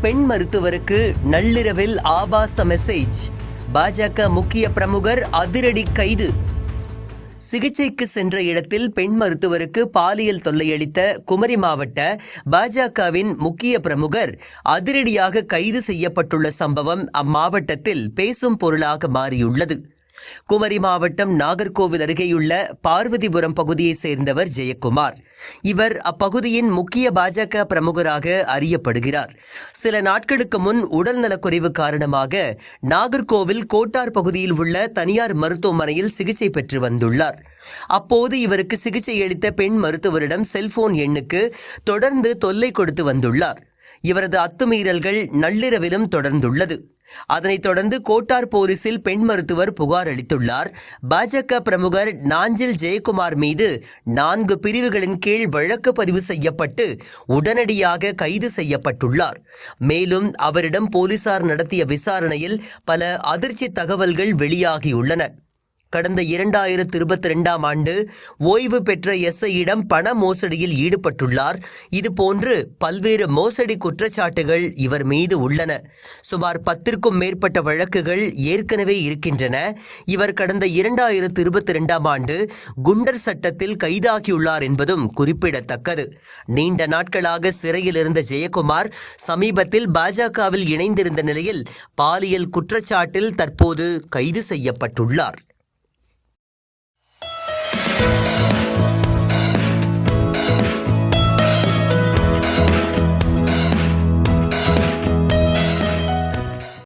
பெண் மருத்துவருக்கு நள்ளிரவில் ஆபாச மெசேஜ் பாஜக முக்கிய பிரமுகர் அதிரடி கைது. சிகிச்சைக்கு சென்ற இடத்தில் பெண் மருத்துவருக்கு பாலியல் தொல்லையளித்த குமரி மாவட்ட பாஜகவின் முக்கிய பிரமுகர் அதிரடியாக கைது செய்யப்பட்டுள்ள சம்பவம் அம்மாவட்டத்தில் பேசும் பொருளாக மாறியுள்ளது. குமரி மாவட்டம் நாகர்கோவில் அருகேயுள்ள பார்வதிபுரம் பகுதியைச் சேர்ந்தவர் ஜெயக்குமார். இவர் அப்பகுதியின் முக்கிய பாஜக பிரமுகராக அறியப்படுகிறார். சில நாட்களுக்கு முன் உடல்நலக்குறைவு காரணமாக நாகர்கோவில் கோட்டார் பகுதியில் உள்ள தனியார் மருத்துவமனையில் சிகிச்சை பெற்று வந்துள்ளார். அப்போது இவருக்கு சிகிச்சை அளித்த பெண் மருத்துவரிடம் செல்போன் எண்ணுக்கு தொடர்ந்து தொல்லை கொடுத்து வந்துள்ளார். இவரது அத்துமீறல்கள் நள்ளிரவிலும் தொடர்ந்துள்ளது. அதனைத் தொடர்ந்து கோட்டார் போலீசில் பெண் மருத்துவர் புகார் அளித்துள்ளார். பாஜக பிரமுகர் நாஞ்சில் ஜெயக்குமார் மீது நான்கு பிரிவுகளின் கீழ் வழக்கு பதிவு செய்யப்பட்டு உடனடியாக கைது செய்யப்பட்டுள்ளார். மேலும் அவரிடம் போலீசார் நடத்திய விசாரணையில் பல அதிர்ச்சி தகவல்கள் வெளியாகியுள்ளன. கடந்த இரண்டாயிரத்து இருபத்தி ரெண்டாம் ஆண்டு ஓய்வு பெற்ற எஸ்ஐயிடம் பண மோசடியில் ஈடுபட்டுள்ளார். இதுபோன்று பல்வேறு மோசடி குற்றச்சாட்டுகள் இவர் மீது உள்ளன. சுமார் பத்திற்கும் மேற்பட்ட வழக்குகள் ஏற்கனவே இருக்கின்றன. இவர் கடந்த இரண்டாயிரத்து இருபத்தி ரெண்டாம் ஆண்டு குண்டர் சட்டத்தில் கைதாகியுள்ளார் என்பதும் குறிப்பிடத்தக்கது. நீண்ட நாட்களாக சிறையில் இருந்த ஜெயக்குமார் சமீபத்தில் பாஜகவில் இணைந்திருந்த நிலையில் பாலியல் குற்றச்சாட்டில் தற்போது கைது செய்யப்பட்டுள்ளார்.